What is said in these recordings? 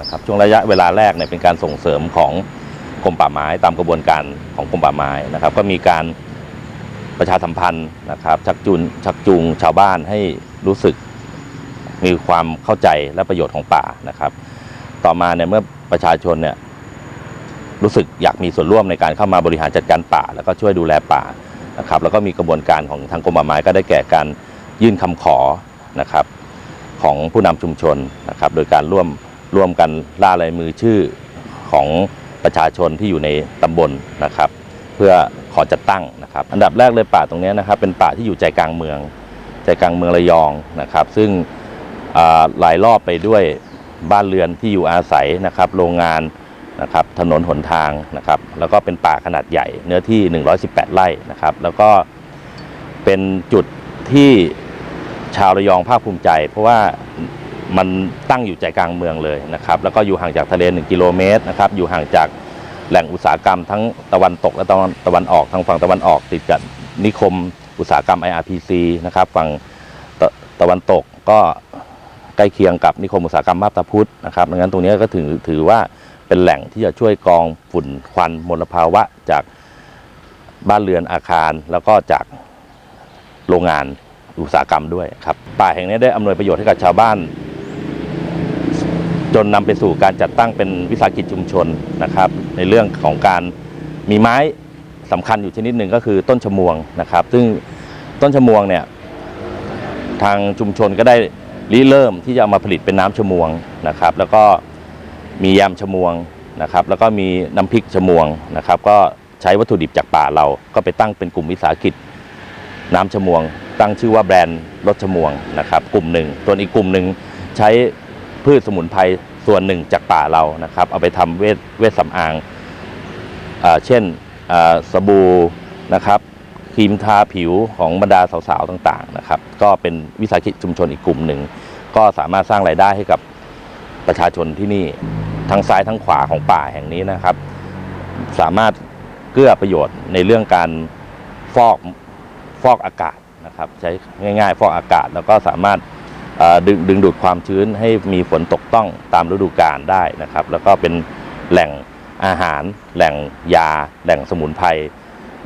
นะครับช่วงระยะเวลาแรกเนี่ยเป็นการส่งเสริมของกรมป่าไม้ตามกระบวนการของกรมป่าไม้นะครับ ก็มีการประชาสัมพันธ์นะครับ ชักจูนชักจูงชาวบ้านให้รู้สึกมีความเข้าใจและประโยชน์ของป่านะครับ ต่อมาเนี่ยเมื่อประชาชนเนี่ยรู้สึกอยากมีส่วนร่วมในการเข้ามาบริหารจัดการป่า แล้วก็ช่วยดูแลป่านะครับ แล้วก็มีกระบวนการของทางกรมป่าไม้ก็ได้แก่การยื่นคำขอนะครับของผู้นำชุมชนนะครับ โดยการร่วม ร่วมกันล่าลายมือชื่อของประชาชนที่อยู่ในตำบลนะครับ เพื่อขอจัดตั้งนะครับ อันดับแรกเลยป่าตรงนี้นะครับ เป็นป่าที่อยู่ใจกลางเมือง ใจกลางเมืองระยองนะครับ ซึ่งหลายรอบไปด้วยบ้านเรือนที่อยู่อาศัยนะครับ โรงงานนะครับถนนหนทางนะครับ แล้วก็เป็นป่าขนาดใหญ่เนื้อที่ 118 ไร่นะครับ แล้วก็เป็นจุดที่ชาวระยองภาคภูมิใจ เพราะว่า มันตั้งอยู่ใจกลางเมืองเลยนะครับ แล้วก็อยู่ห่างจากทะเล 1 กิโลเมตรนะครับ อยู่ห่างจากแหล่งอุตสาหกรรมทั้งตะวันตกและตะวันตะวันออกทางฝั่งตะวันออกติดกับนิคมอุตสาหกรรม IRPC นะครับฝั่งตะตะวันตกก็ใกล้เคียงกับนิคมอุตสาหกรรมมาบตาพุธนะครับดังนั้นตรงนี้ก็ถือถือว่าเป็นแหล่งที่จะช่วยกรองฝุ่นควันมลภาวะจากบ้านเรือนอาคาร แล้วก็จากโรงงานอุตสาหกรรมด้วยครับป่าแห่งนี้ได้อำนวยประโยชน์ให้กับชาวบ้าน จนนำไปสู่การจัดตั้งเป็นวิสาหกิจชุมชนนะครับ ในเรื่องของการมีไม้สำคัญอยู่ชนิดหนึ่งก็คือต้นชมวงนะครับ ซึ่งต้นชมวงเนี่ยทางชุมชนก็ได้ริเริ่มที่จะเอามาผลิตเป็นน้ำชมวงนะครับ แล้วก็มียำชมวงนะครับ แล้วก็มีน้ำพริกชมวงนะครับ ก็ใช้วัตถุดิบจากป่าเราก็ไปตั้งเป็นกลุ่มวิสาหกิจน้ำชมวง ตั้งชื่อว่าแบรนด์รสชมวงนะครับ กลุ่มหนึ่งส่วนอีกกลุ่มหนึ่งใช้ พืชสมุนไพรส่วนหนึ่งจากป่าเรานะครับ เอาไปทำเวชเวชสำอางอาเช่นอ่าสบู่นะครับครีมทาผิวของบรรดาสาวๆต่างๆนะครับ ก็เป็นวิสาหกิจชุมชนอีกกลุ่มหนึ่ง ก็สามารถสร้างรายได้ให้กับประชาชนที่นี่ทั้งซ้ายทั้งขวาของป่าแห่งนี้นะครับ สามารถเกื้อประโยชน์ในเรื่องการฟอกฟอกอากาศนะครับ ใช้ง่าย ๆ ฟอกอากาศแล้วก็สามารถ ดึงดึงดูดความชื้นให้มีฝนตกต้องตามฤดูกาลได้นะครับ แล้วก็เป็นแหล่งอาหาร แหล่งยา แหล่งสมุนไพร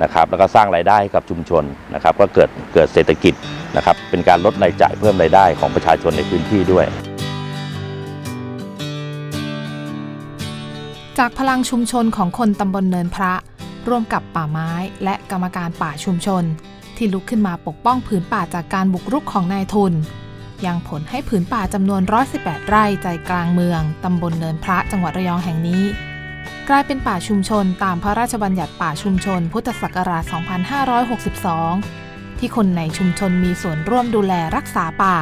นะครับ แล้วก็สร้างรายได้ให้กับชุมชนนะครับ ก็เกิดเกิดเศรษฐกิจนะครับ เป็นการลดรายจ่ายเพิ่มรายได้ของประชาชนในพื้นที่ด้วย จากพลังชุมชนของคนตำบลเนินพระ ร่วมกับป่าไม้และกรรมการป่าชุมชน ที่ลุกขึ้นมาปกป้องผืนป่าจากการบุกรุกของนายทุน ยังผลให้ผืนป่าจำนวน 118 ไร่ใจกลางเมือง ตำบลเนินพระจังหวัดระยองแห่งนี้ กลายเป็นป่าชุมชนตามพระราชบัญญัติป่าชุมชน พุทธศักราช 2562 ที่คนในชุมชนมีส่วนร่วมดูแลรักษาป่า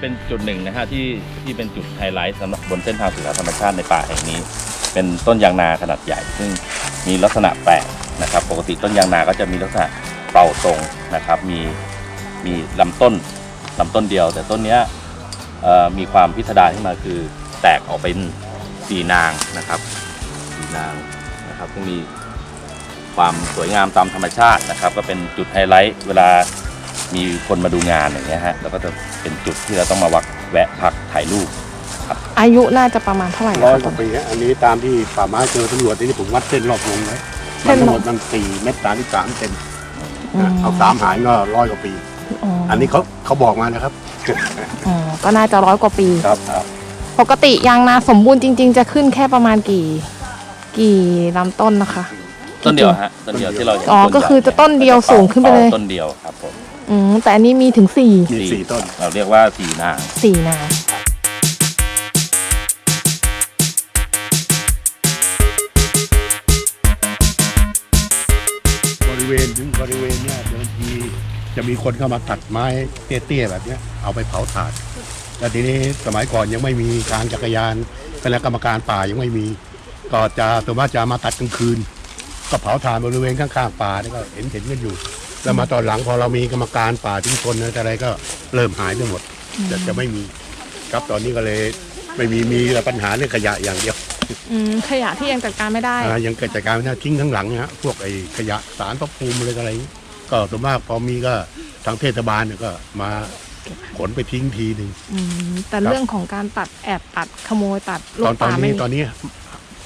เป็นจุดหนึ่งนะฮะที่ที่เป็นจุดไฮไลท์สำหรับบนเส้นทางศึกษาธรรมชาติในป่าแห่งนี้ เป็นต้นยางนาขนาดใหญ่ ซึ่งมีลักษณะแปลกนะครับ ปกติต้นยางนาก็จะมีลักษณะ เป่าตรงนะครับมีมีลำต้นลำต้นเดียว แต่ต้นเนี้ยเอ่อมีความพิสดารขึ้นมาคือแตกออกเป็นสีนางนะครับสีนางนะครับซึ่งมีความสวยงามตามธรรมชาตินะครับ ก็เป็นจุดไฮไลท์เวลามีคนมาดูงานอย่างเงี้ยฮะแล้วก็จะเป็นจุดที่เราต้องมาวักแวะพักถ่ายรูปอายุน่าจะประมาณเท่าไหร่ร้อยคะกว่าปีฮะอันนี้ตามที่ป่าไม้เจอตำรวจนี่ผมวัดเส้นรอบวงไว้เส้มันนทั้งรหอมบดมันสี่เมตรสามสิบสามเซน อืมเอาสามหารก็ร้อยกว่าปี อ๋ออันนี้เขาเขาบอกมานะครับ อ๋อก็น่าจะร้อยกว่าปี ครับครับปกติยางนาสมบูรณ์จริง ๆ จะขึ้นแค่ประมาณกี่ กี่ลำต้นนะคะ ต้นเดียวฮะต้นเดียวที่เราเห็นอ๋อต้นใหญ่ก็คือจะต้นเดียวสูงขึ้นไปเลย ต้นเดียวครับผมอืมแต่อันนี้มีถึงสี่มีสี่ต้น เราเรียกว่าสีนาง สี่นา ถึงบริเวณเนี้ยเดิมทีจะมีคนเข้ามาตัดไม้เตี้ยๆแบบเนี้ยเอาไปเผาถ่านแล้วทีนี้สมัยก่อนยังไม่มีทางจักรยานคณะกรรมการป่ายังไม่มี ก็จะตัวมาจะมาตัดกลางคืน ก็เผาถ่านบริเวณข้างๆป่านี่ก็เห็นเห็นกันอยู่ แล้วมาตอนหลังพอเรามีกรรมการป่าทิ้งคนอะไรก็เริ่มหายไปหมดจะจะไม่มี ครับตอนนี้ก็เลยไม่มีมีแต่ปัญหาเรื่องขยะอย่างเดียว อืมขยะที่ยังจัดการไม่ได้ อ่ายังเกิดจากการไม่ได้ทิ้งทั้งหลังนะฮะพวกไอ้ขยะสารพระภูมิอะไรอะไรอย่างนี้ก็ส่วนมากพอมีก็ทางเทศบาลเนี่ยก็มาเก็บขนไปทิ้งทีหนึ่ง อืมแต่ครับ เรื่องของการตัดแอบตัดขโมยตัดลูตอกนตอป่านไม่นี้มีตอนนี้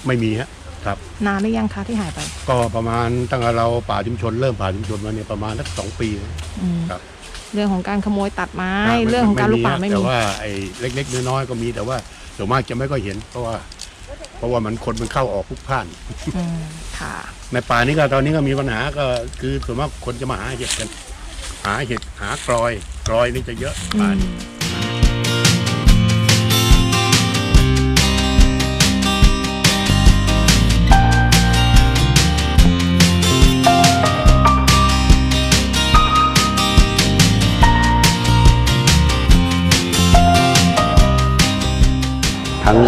ไม่มีฮะครับ นานหรือยังคะที่หายไป ก็ประมาณตั้งแต่เราป่าชุมชนเริ่มป่าชุมชนมาเนี่ยประมาณสักสองปี อืมครับ เรื่องของการขโมยตัดไม้อ่าไม่เรื่องของการลูกป่าฮะไม่แต่มีว่าไอ้เล็กๆน้อยๆก็มีแต่ว่าส่วนมากจะไม่ค่อยเห็น เพราะว่าเพ ราะว่ามันคนมันเข้าออกพลุกพล่าน อืมค่ะ ในป่านี้ก็ตอนนี้ก็มีปัญหาก็คือส่วนมากคนจะมาหาเห็ดกัน หาเห็ดหากรอย กรอยนี่จะเยอะป่านี้ทั้ง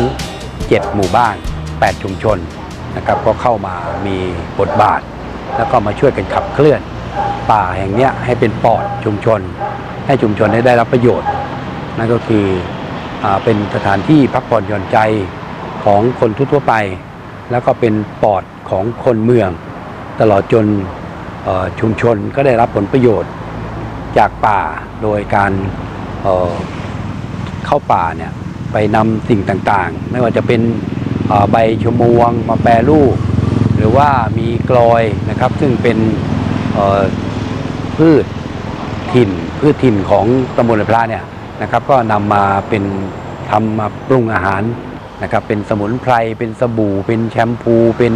7 หมู่บ้าน 8 ชุมชนนะครับก็เข้ามามีบทบาท แล้วก็มาช่วยกันขับเคลื่อน ป่าแห่งนี้ให้เป็นปอดชุมชน ให้ชุมชนได้ได้รับประโยชน์ นั่นก็คืออเป็นสถานที่พักผ่อนหย่อนใจของคนทั่วไป แล้วก็เป็นปอดของคนเมือง ตลอดจนชุมชนก็ได้รับผลประโยชน์จากป่าโดยการเเข้าป่าเนี่ย ไปนำสิ่งต่างๆ ไม่ว่าจะเป็นใบชมวงมาแปรรูป หรือว่ามีกลอยนะครับ ซึ่งเป็นพืชถิ่น พืชถิ่นของตำบลพระเนี่ยนะครับ ก็นำมาเป็นทำมาปรุงอาหารนะครับ เป็นสมุนไพร เป็นสบู่ เป็นแชมพู เป็น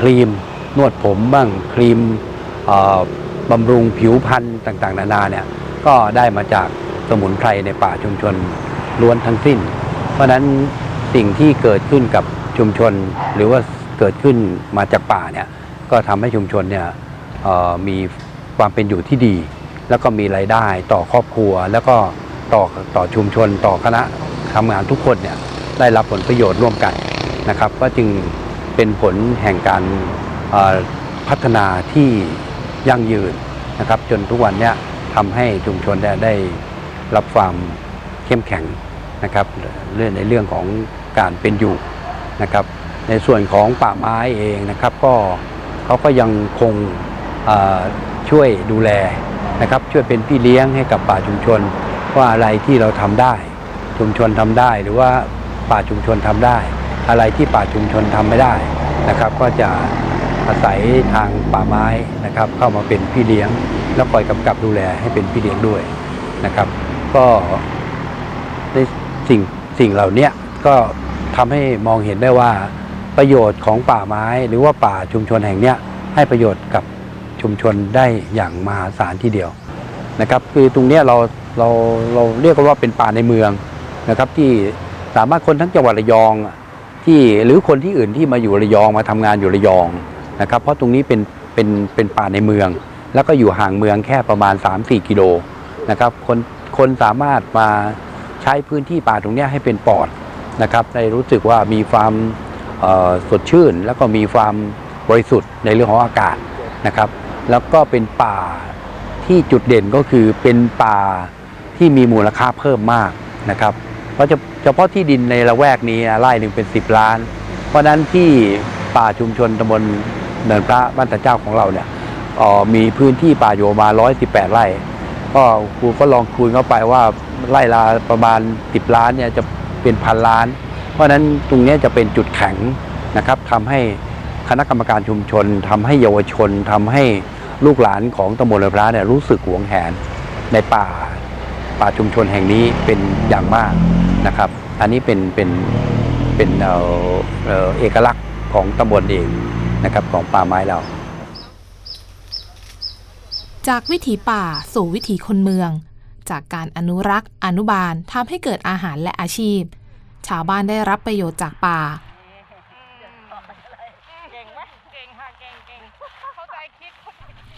ครีมนวดผมบ้างครีมบำรุงผิวพรรณต่างๆ นานาเนี่ยก็ได้มาจากสมุนไพรในป่าชุมชน ล้วนทั้งสิ้น เพราะฉะนั้นสิ่งที่เกิดขึ้นกับชุมชน หรือว่าเกิดขึ้นมาจากป่าเนี่ยก็ทำให้ชุมชนเนี่ยมีความเป็นอยู่ที่ดี แล้วก็มีรายได้ต่อครอบครัว แล้วก็ต่อต่อชุมชน ต่อคณะทำงานทุกคนเนี่ยได้รับผลประโยชน์ร่วมกันนะครับ ก็จึงเป็นผลแห่งการพัฒนาที่ยั่งยืนนะครับ จนทุกวันเนี้ยทำให้ชุมชนได้ได้รับความเข้มแข็ง นะครับเรื่องในเรื่องของการเป็นอยู่นะครับ ในส่วนของป่าไม้เองนะครับ ก็เขาก็ยังคงช่วยดูแลนะครับ ช่วยเป็นพี่เลี้ยงให้กับป่าชุมชนว่าอะไรที่เราทำได้ ชุมชนทำได้หรือว่าป่าชุมชนทำได้ อะไรที่ป่าชุมชนทำไม่ได้นะครับ ก็จะอาศัยทางป่าไม้นะครับ เข้ามาเป็นพี่เลี้ยง แล้วคอยกำกับดูแลให้เป็นพี่เลี้ยงด้วยนะครับ ก็ สิ่งสิ่งเหล่านี้ก็ทำให้มองเห็นได้ว่าประโยชน์ของป่าไม้หรือว่าป่าชุมชนแห่งนี้ให้ประโยชน์กับชุมชนได้อย่างมหาศาลทีเดียวนะครับ คือตรงนี้เราเราเราเรียกว่าเป็นป่าในเมืองนะครับ ที่สามารถคนทั้งจังหวัดระยองที่หรือคนที่อื่นที่มาอยู่ระยองมาทำงานอยู่ระยองนะครับ เพราะตรงนี้เป็นเป็นเป็นป่าในเมือง แล้วก็อยู่ห่างเมืองแค่ประมาณ 3-4 กิโลนะครับคนคนสามารถมา ช้พื้นที่ป่าตรงนี้ให้เป็นปอดนะครับได้รู้สึกว่ามีความสดชื่น แล้วก็มีความบริสุทธิ์ในเรื่องของอากาศนะครับ แล้วก็เป็นป่าที่จุดเด่นก็คือเป็นป่าที่มีมูลค่าเพิ่มมากนะครับ เพราะเฉพาะที่ดินในละแวกนี้ไร่หนึ่งเป็น 10 ล้าน เพราะนั้นที่ป่าชุมชนตำบลเนินพระบ้านตาเจ้าของเราเนี่ยออมีพื้นที่ป่าอยู่ประมาณ118 ไร่ ก็ครูก็ลองคุยเข้าไปว่าไร่ละประมาณ 10 ล้านเนี่ยจะเป็นพันล้าน เพราะฉะนั้นตรงนี้จะเป็นจุดแข็งนะครับทำให้คณะกรรมการชุมชนทำให้เยาวชนทำให้ลูกหลานของตำบลเรือพระเนี่ยรู้สึกหวงแหนในป่าป่าชุมชนแห่งนี้เป็นอย่างมากนะครับ อันนี้เป็นเป็นเป็นเอ่อเอ่อเอกลักษณ์ของตำบลเองนะครับของป่าไม้เรา จากวิถีป่าสู่วิถีคนเมือง จากการอนุรักษ์ อนุบาลทำให้เกิดอาหารและอาชีพ ชาวบ้านได้รับประโยชน์จากป่า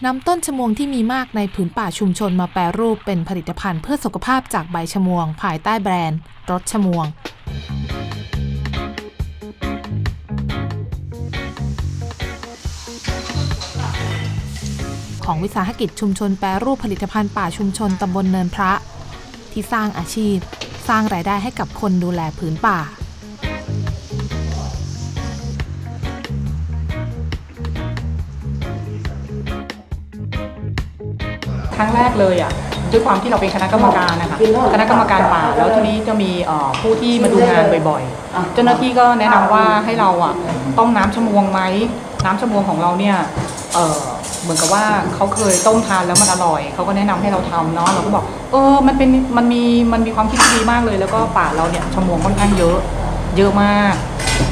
นำต้นชะมวงที่มีมากในผืนป่าชุมชนมาแปรรูปเป็นผลิตภัณฑ์เพื่อสุขภาพจากใบชะมวง ภายใต้แบรนด์ รสชะมวง ของวิสาหกิจชุมชนแปรรูปผลิตภัณฑ์ป่าชุมชนตำบลเนินพระ ที่สร้างอาชีพ สร้างรายได้ให้กับคนดูแลผืนป่า ครั้งแรกเลยอะด้วยความที่เราเป็นคณะกรรมการนะคะคณะกรรมการป่า แล้วทีนี้จะมีเอ่อผู้ที่มาดูงานบ่อยๆ เจ้าหน้าที่ก็แนะนำว่าให้เราอะต้มน้ำชะมวงไหมน้ำชะมวงของเราเนี่ยเอ่อ เหมือนกับว่าเขาเคยต้มทานแล้วมันอร่อยเขาก็แนะนำให้เราทำเนาะเราก็บอกเออมันเป็นมันมีมันมีความคิดที่ดีมากเลย แล้วก็ป่าเราเนี่ยชมวงค่อนข้างเยอะ เยอะมาก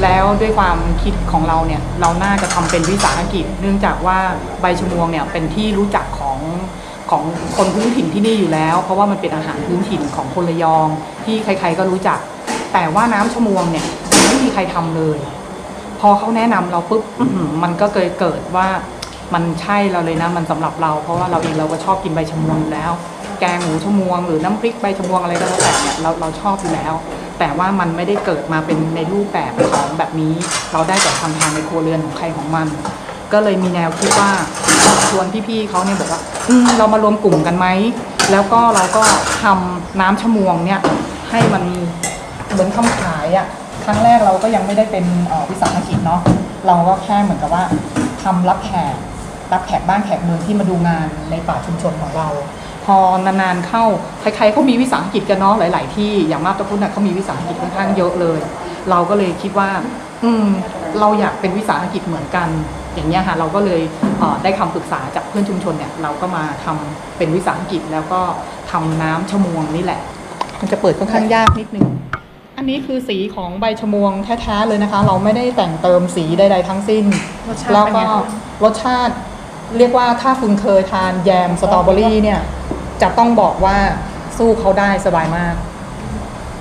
แล้วด้วยความคิดของเราเนี่ยเราน่าจะทำเป็นวิสาหกิจ เนื่องจากว่าใบชมวงเนี่ยเป็นที่รู้จักของของคนพื้นถิ่นที่นี่อยู่แล้ว เพราะว่ามันเป็นอาหารพื้นถิ่นของคนระยอง ที่ใครๆก็รู้จัก แต่ว่าน้ำชมวงเนี่ยไม่มีใครทำเลย พอเขาแนะนำเราปุ๊บมันก็เคยเกิดว่า มันใช่เราเลยนะ มันสำหรับเรา เพราะว่าเราเองเราก็ชอบกินใบชะมวงอยู่แล้ว แกงหมูชะมวง หรือน้ำพริกใบชะมวงอะไรก็แล้วแต่เนี่ยเราเราชอบอยู่แล้ว แต่ว่ามันไม่ได้เกิดมาเป็นในรูปแบบของแบบนี้ เราได้แต่ทำทานในครัวเรือนของใครของมัน ก็เลยมีแนวคิดว่าชวนพี่ๆเขาเนี่ยบอกว่าอืมเรามารวมกลุ่มกันไหมแล้วก็เราก็ทำน้ำชะมวงเนี่ยให้มันเหมือนทำขายอะ่ะครั้งแรกเราก็ยังไม่ได้เป็นวิสาหกิจเนาะเราก็แค่เหมือนกับว่าทำรับแขก รับแขกบ้านแขกเมืองที่มาดูงานในป่าชุมชนของเรา พอนานๆเข้าใครๆเขามีวิสาหกิจกันเนาะหลาย ๆ ที่อย่างมาบตะพุทธน่ะเขามีวิสาหกิจค่อนข้างเยอะเลย เราก็เลยคิดว่า อืมเราอยากเป็นวิสาหกิจเหมือนกัน อย่างเงี้ยค่ะเราก็เลยเอ่อได้คำปรึกษาจากเพื่อนชุมชนเนี่ยเราก็มาทำเป็นวิสาหกิจแล้วก็ทำน้ำชะมวงนี่แหละ มันจะเปิดค่อนข้างยากนิดนึงอันนี้คือสีของใบชะมวงแท้ๆเลยนะคะ เราไม่ได้แต่งเติมสีใดๆทั้งสิ้นรสชาติแล้วเป็นก็ไงคะรสชาติ เรียกว่าถ้าคุณเคยทานแยมสตรอเบอรี่เนี่ย จะต้องบอกว่าสู้เขาได้สบายมาก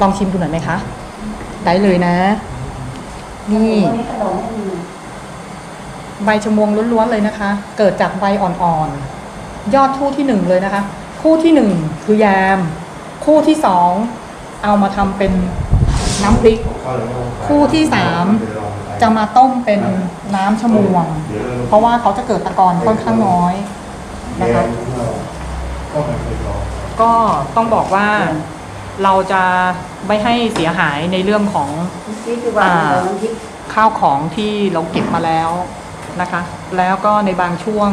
ลองชิมดูหน่อยไหมคะ ได้เลยนะ นี่ใบชมวงล้วนๆเลยนะคะ เกิดจากใบอ่อนๆ ยอดคู่ที่หนึ่งเลยนะคะ คู่ที่หนึ่งคือแยม คู่ที่สองเอามาทำเป็นน้ำพริก คู่ที่สาม จะมาต้มเป็นน้ำชะมวง เพราะว่าเขาจะเกิดตะกอนค่อนข้างน้อยนะคะก็ต้องบอกว่าเราจะไม่ให้เสียหายในเรื่องของอ่าข้าวของที่เราเก็บมาแล้วนะคะ แล้วก็ในบางช่วง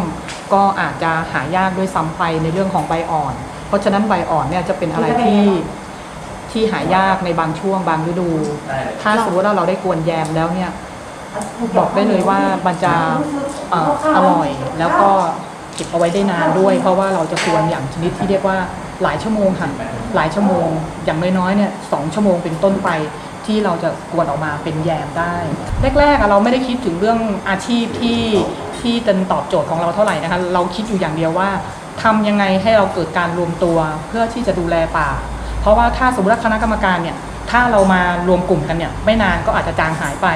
ก็อาจจะหายากด้วยซ้ำไปในเรื่องของใบอ่อน เพราะฉะนั้นใบอ่อนเนี่ยจะเป็นอะไรที่ที่หายากในบางช่วงบางฤดู ถ้าสมมติว่าเราได้กวนแยมแล้วเนี่ย บอกได้เลยว่ามันจะออร่อย แล้วก็เก็บเอาไว้ได้นานด้วย เพราะว่าเราจะกวนอย่างชนิดที่เรียกว่าหลายชั่วโมงค่ะหลายชั่วโมง อย่างน้อยๆเนี่ยสองชั่วโมงเป็นต้นไปที่เราจะกวนออกมาเป็นแยมได้ แรกๆเราไม่ได้คิดถึงเรื่องอาชีพที่ที่เป็นตอบโจทย์ของเราเท่าไหร่นะคะเราคิดอยู่อย่างเดียวว่าทำยังไงให้เราเกิดการรวมตัวเพื่อที่จะดูแลป่า เพราะว่าถ้าสมมติคณะกรรมการเนี่ยถ้าเรามารวมกลุ่มกันเนี่ยไม่นานก็อาจจะจางหายไป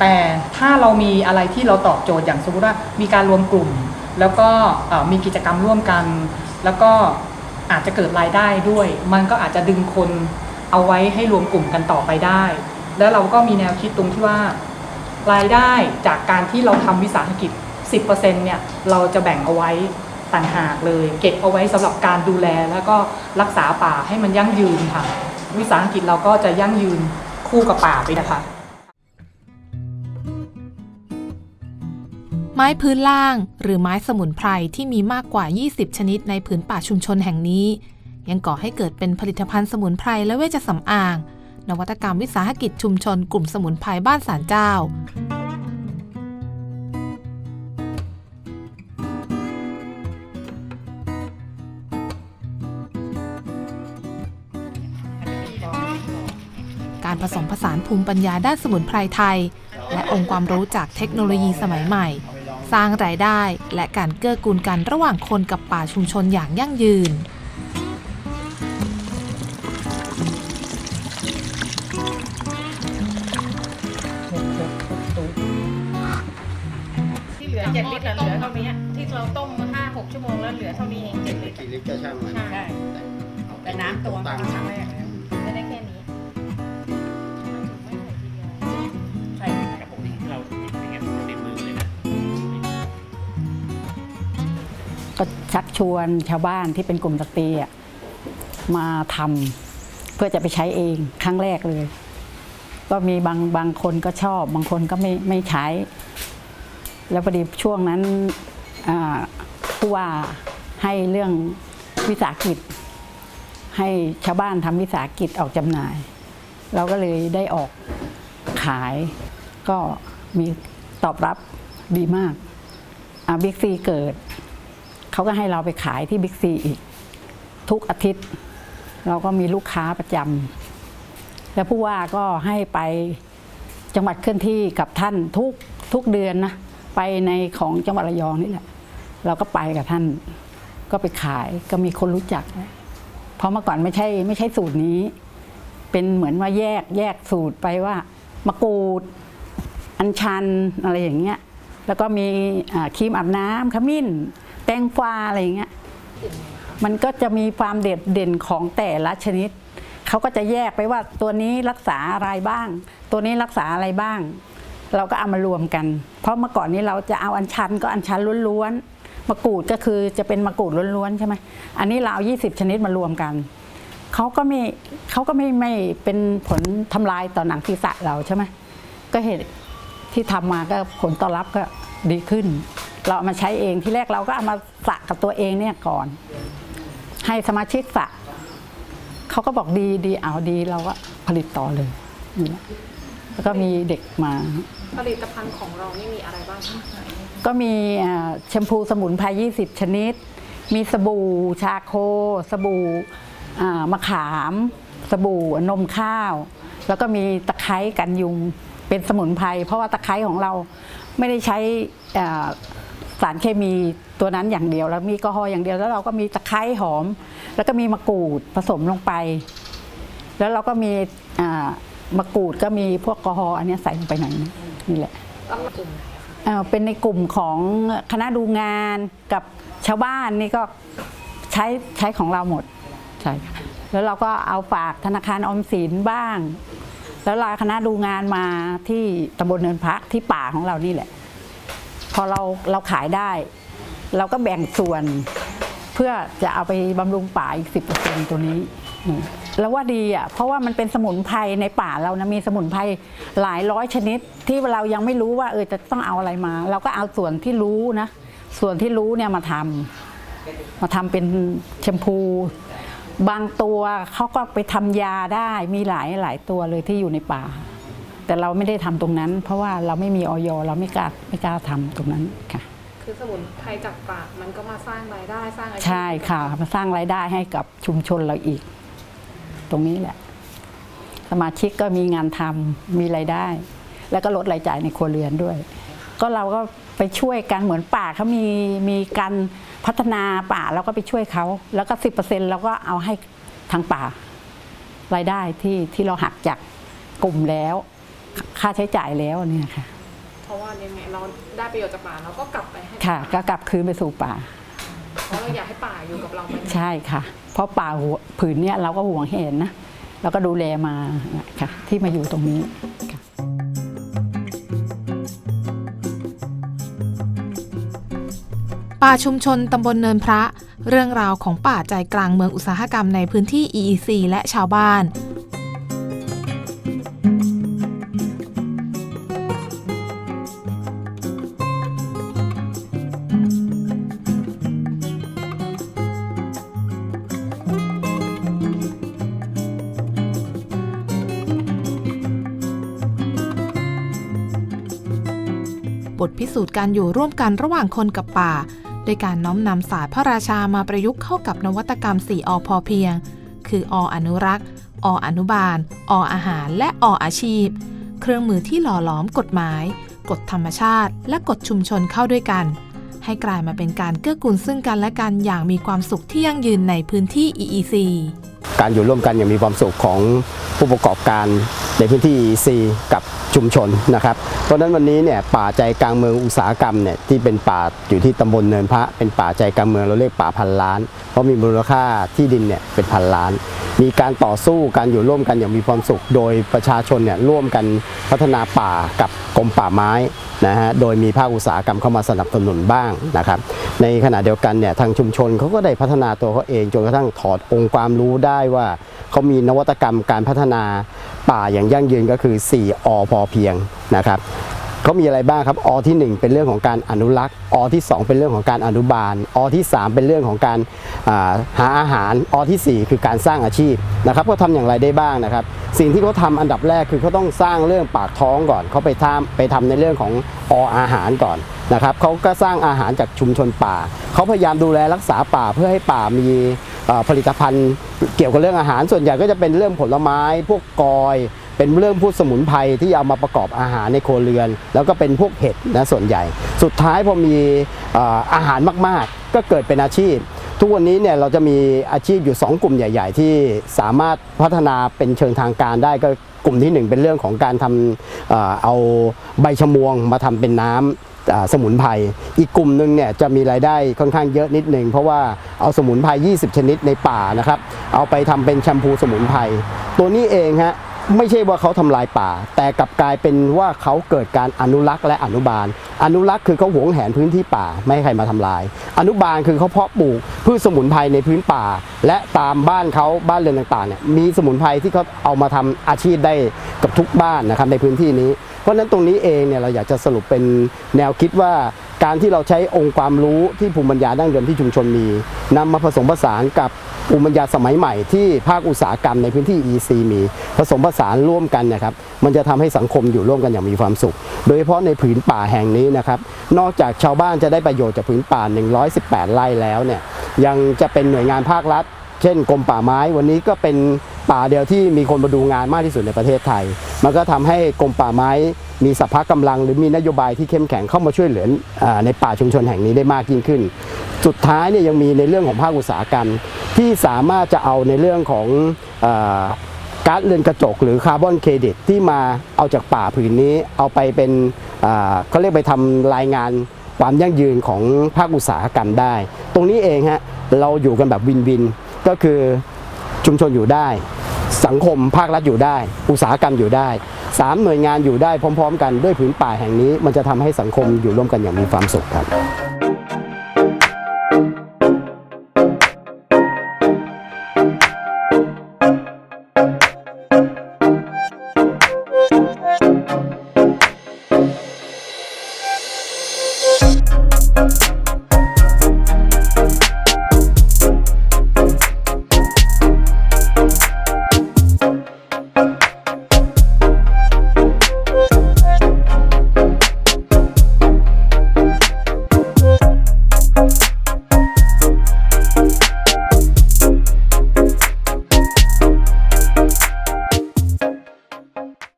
แต่ถ้าเรามีอะไรที่เราตอบโจทย์อย่างสมมติว่ามีการรวมกลุ่ม แล้วก็มีกิจกรรมร่วมกัน แล้วก็อาจจะเกิดรายได้ด้วย มันก็อาจจะดึงคนเอาไว้ให้รวมกลุ่มกันต่อไปได้ แล้วเราก็มีแนวคิดตรงที่ว่ารายได้จากการที่เราทำวิสาหกิจ 10%เนี่ยเราจะแบ่งเอาไว้ต่างหากเลย เก็บเอาไว้สำหรับการดูแลแล้วก็รักษาป่าให้มันยั่งยืนค่ะ วิสาหกิจเราก็จะยั่งยืนคู่กับป่าไปนะคะ ไม้พื้นล่าง หรือไม้สมุนไพรที่มีมากกว่า 20 ชนิดในผืนป่าชุมชนแห่งนี้ ยังก่อให้เกิดเป็นผลิตภัณฑ์สมุนไพรและเวชสำอาง นวัตกรรมวิสาหกิจชุมชนกลุ่มสมุนไพรบ้านสารเจ้าการผสมผสานภูมิปัญญาด้านสมุนไพรไทย และองค์ความรู้จากเทคโนโลยีสมัยใหม่ สร้างรายได้และการเกื้อกูลกันระหว่างคนกับป่าชุมชนอย่างยั่งยืน ชักชวนชาวบ้านที่เป็นกลุ่มสตรีมาทำเพื่อจะไปใช้เองครั้งแรกเลย ก็มีบางบางคนก็ชอบ บางคนก็ไม่ไม่ใช้ แล้วพอดีช่วงนั้นผู้ว่าให้เรื่องวิสาหกิจ ให้ชาวบ้านทำวิสาหกิจออกจำหน่าย เราก็เลยได้ออกขาย ก็มีตอบรับดีมากบิ๊กซีเกิด เขาก็ให้เราไปขายที่บิ๊กซีอีก ทุกอาทิตย์ เราก็มีลูกค้าประจำแล้วผู้ว่าก็ให้ไปจังหวัดเคลื่อนที่กับท่านทุกทุกเดือนนะไปในของจังหวัดระยองนี่แหละ เราก็ไปกับท่าน ก็ไปขายก็มีคนรู้จัก เพราะเมื่อก่อนไม่ใช่ไม่ใช่สูตรนี้ เป็นเหมือนว่าแยกแยกสูตรไปว่ามะกรูด อัญชันอะไรอย่างเงี้ย แล้วก็มีครีมอาบน้ำขมิ้น ตงฟ้าอะไรอย่างเงี้ยมันก็จะมีความเด่นเด่นของแต่ละชนิด เขาก็จะแยกไปว่าตัวนี้รักษาอะไรบ้าง ตัวนี้รักษาอะไรบ้าง เราก็เอามารวมกัน เพราะเมื่อก่อนนี้เราจะเอาอัญชันก็อัญชันล้วนๆมะกรูดก็คือจะเป็นมะกรูดล้วนๆใช่ไหมอันนี้เราเอา20 ชนิดมารวมกันเขาก็ไม่เขาก็ไม่ไม่เป็นผลทำลายต่อหนังศีรษะเราใช่ไหมก็เห็นที่ทำมาก็ผลตอบรับก็ดีขึ้น เราเอามาใช้เองที่แรกเราก็เอามาสระกับตัวเองเนี่ยก่อน ให้สมาชิกสระเขาก็บอกดีดีเอาดีเราก็ผลิตต่อเลยนี่แล้วก็มีเด็กมาผลิตภัณฑ์ของเรานี่มีอะไรบ้างคะก็มีแชมพูสมุนไพร20 ชนิด มีสบู่ชาโค สบู่มะขาม สบู่นมข้าว แล้วก็มีตะไคร้กันยุงเป็นสมุนไพรเพราะว่าตะไคร้ของเราไม่ได้ใช้ สารเคมีตัวนั้นอย่างเดียว แล้วมีกอฮอล์อย่างเดียว แล้วเราก็มีตะไคร้หอม แล้วก็มีมะกรูดผสมลงไป แล้วเราก็มีมะกรูดก็มีพวกกอฮอล์อันนี้ใส่ลงไปหน่อยนี่แหละต้องกลุ่มเป็นในกลุ่มของคณะดูงานกับชาวบ้านนี่ก็ใช้ใช้ของเราหมดใช่แล้วเราก็เอาฝากธนาคารออมสินบ้าง แล้วลาคณะดูงานมาที่ตำบลเนินพระที่ป่าของเรานี่แหละ พอเราเราขายได้ เราก็แบ่งส่วนเพื่อจะเอาไปบำรุงป่าอีกสิบเปอร์เซ็นตัวนี้แล้วว่าดีอะเพราะว่ามันเป็นสมุนไพรในป่าเรานะมีสมุนไพรหลายร้อยชนิด ที่เรายังไม่รู้ว่าเออจะต้องเอาอะไรมา เราก็เอาส่วนที่รู้นะ ส่วนที่รู้เนี่ยมาทำมาทำเป็นแชมพู บางตัวเขาก็ไปทำยาได้มีหลายหลายตัวเลยที่อยู่ในป่า แต่เราไม่ได้ทำตรงนั้น เพราะว่าเราไม่มีออยเราไม่กล้าไม่กล้าทำตรงนั้นค่ะ คือสมุนไพรจากป่ามันก็มาสร้างรายได้สร้างอาชีพใช่ค่ะมาสร้างรายได้ให้กับชุมชนเราอีก ตรงนี้แหละ สมาชิกก็มีงานทำมีรายได้ แล้วก็ลดรายจ่ายในครัวเรือนด้วย ก็เราก็ไปช่วยกันเหมือนป่าเขามีมีการพัฒนาป่าเราก็ไปช่วยเขาแล้วก็สิบเปอร์เซ็นเราก็เอาให้ทางป่ารายได้ที่ที่เราหักจากกลุ่มแล้ว ค่าใช้จ่ายแล้วเนี่ยค่ะ เพราะว่ายังไงเราได้ประโยชน์จากป่าเราก็กลับไปให้ค่ะ ก็กลับคืนไปสู่ป่า เพราะเราอยากให้ป่าอยู่กับเราไปนานใช่ค่ะ เพราะป่าหัวผืนเนี้ยเราก็ห่วงเห็นนะเราก็ดูแลมาค่ะ ที่มาอยู่ตรงนี้ค่ะป่าชุมชนตำบลเนินพระ เรื่องราวของป่าใจกลางเมืองอุตสาหกรรมในพื้นที่ EEC และชาวบ้าน ทพิสูจน์การอยู่ร่วมกันระหว่างคนกับป่าด้วยการน้อมนำศาสตร์พระราชามาประยุกต์เข้ากับนวัตกรรม 4 อพอเพียง คือออนุรักษ์ ออนุบาล ออาหาร และออาชีพ เครื่องมือที่หล่อหลอมกฎหมาย กฎธรรมชาติ และกฎชุมชนเข้าด้วยกัน ให้กลายมาเป็นการเกื้อกูลซึ่งกันและกันอย่างมีความสุขที่ยั่งยืนในพื้นที่ EEC การอยู่ร่วมกันอย่างมีความสุขของ ผู้ประกอบการในพื้นที่ EC กับชุมชนนะครับ เพราะฉะนั้นวันนี้เนี่ยป่าใจกลางเมืองอุตสาหกรรมเนี่ยที่เป็นป่าอยู่ที่ตำบลเนินพระ เป็นป่าใจกลางเมืองเราเรียกป่าพันล้าน เพราะมีมูลค่าที่ดินเนี่ยเป็นพันล้าน มีการต่อสู้การอยู่ร่วมกันอย่างมีความสุข โดยประชาชนเนี่ยร่วมกันพัฒนาป่ากับกรมป่าไม้นะฮะ โดยมีภาคอุตสาหกรรมเข้ามาสนับสนุนบ้างนะครับ ในขณะเดียวกันเนี่ยทางชุมชนเขาก็ได้พัฒนาตัวเขาเองจนกระทั่งถอดองค์ความรู้ได้ว่า เขามีนวัตกรรมการพัฒนาป่าอย่างยั่งยืนก็คือ 4 อพอเพียงนะครับเขามีอะไรบ้างครับ อที่ 1 เป็นเรื่องของการอนุรักษ์ อที่ 2 เป็นเรื่องของการอนุบาล อที่ 3 เป็นเรื่องของการาหาอาหาร อที่ 4 คือการสร้างอาชีพนะครับเขาทำอย่างไรได้บ้างนะครับ สิ่งที่เขาทำอันดับแรกคือเขาต้องสร้างเรื่องปากท้องก่อนเขาไปทำไปทำในเรื่องของออาหารก่อน นะครับเขาก็สร้างอาหารจากชุมชนป่า เขาพยายามดูแลรักษาป่าเพื่อให้ป่ามีผลิตภัณฑ์เกี่ยวกับเรื่องอาหารส่วนใหญ่ก็จะเป็นเรื่องผลไม้พวกกอย เป็นเรื่องพวกสมุนไพรที่เอามาประกอบอาหารในโครเรือน แล้วก็เป็นพวกเห็ดนะส่วนใหญ่ สุดท้ายพอมีอาหารมากๆ ก็เกิดเป็นอาชีพ ทุกวันนี้เนี่ยเราจะมีอาชีพอยู่ 2 กลุ่มใหญ่ ๆ ที่สามารถพัฒนาเป็นเชิงทางการได้ก็กลุ่มที่ 1 เป็นเรื่องของการทำเอาใบชะมวงมาทำเป็นน้ำอ่า สมุนไพรอีกกลุ่มหนึ่งเนี่ยจะมีรายได้ค่อนข้างเยอะนิดหนึ่งเพราะว่าเอาสมุนไพร20 ชนิดในป่านะครับ เอาไปทำเป็นแชมพูสมุนไพรตัวนี้เองฮะไม่ใช่ว่าเขาทำลายป่า แต่กลับกลายเป็นว่าเขาเกิดการอนุรักษ์และอนุบาล อนุรักษ์คือเขาหวงแหนพื้นที่ป่าไม่ให้ใครมาทำลาย อนุบาลคือเขาเพาะปลูกพืชสมุนไพรในพื้นป่า และตามบ้านเขาบ้านเรือนต่างๆเนี่ยมีสมุนไพรที่เขาเอามาทำอาชีพได้กับทุกบ้านนะครับในพื้นที่นี้ เพราะฉะนั้นตรงนี้เองเนี่ยเราอยากจะสรุปเป็นแนวคิดว่าการที่เราใช้องค์ความรู้ที่ภูมิปัญญาดั้งเดิมที่ชุมชนมีนำมาผสมผสานกับภูมิปัญญาสมัยใหม่ที่ภาคอุตสาหกรรมในพื้นที่ EC มีผสมผสานร่วมกันนะครับ มันจะทำให้สังคมอยู่ร่วมกันอย่างมีความสุข โดยเฉพาะในผืนป่าแห่งนี้นะครับ นอกจากชาวบ้านจะได้ประโยชน์จากผืนป่า 118 ไร่แล้วเนี่ยยังจะเป็นหน่วยงานภาครัฐ เช่นกรมป่าไม้วันนี้ก็เป็นป่าเดียวที่มีคนมาดูงานมากที่สุดในประเทศไทย มันก็ทำให้กรมป่าไม้มีสัพพะกำลัง หรือมีนโยบายที่เข้มแข็งเข้ามาช่วยเหลือในป่าชุมชนแห่งนี้ได้มากยิ่งขึ้น สุดท้ายเนี่ยยังมีในเรื่องของภาคอุตสาหกรรม ที่สามารถจะเอาในเรื่องของอก๊าซเรือนกระจก หรือคาร์บอนเครดิตที่มาเอาจากป่าผืนนี้เอาไปเป็นเขาเรียกไปทำรายงานความยั่งยืนของภาคอุตสาหกรรมได้ ตรงนี้เองฮะเราอยู่กันแบบวินวิน ก็คือชุมชนอยู่ได้ สังคมภาครัฐอยู่ได้ อุตสาหกรรมอยู่ได้สามหน่วยงานอยู่ได้พร้อม ๆ กันด้วยผืนป่าแห่งนี้ มันจะทำให้สังคมอยู่ร่วมกันอย่างมีความสุขครับ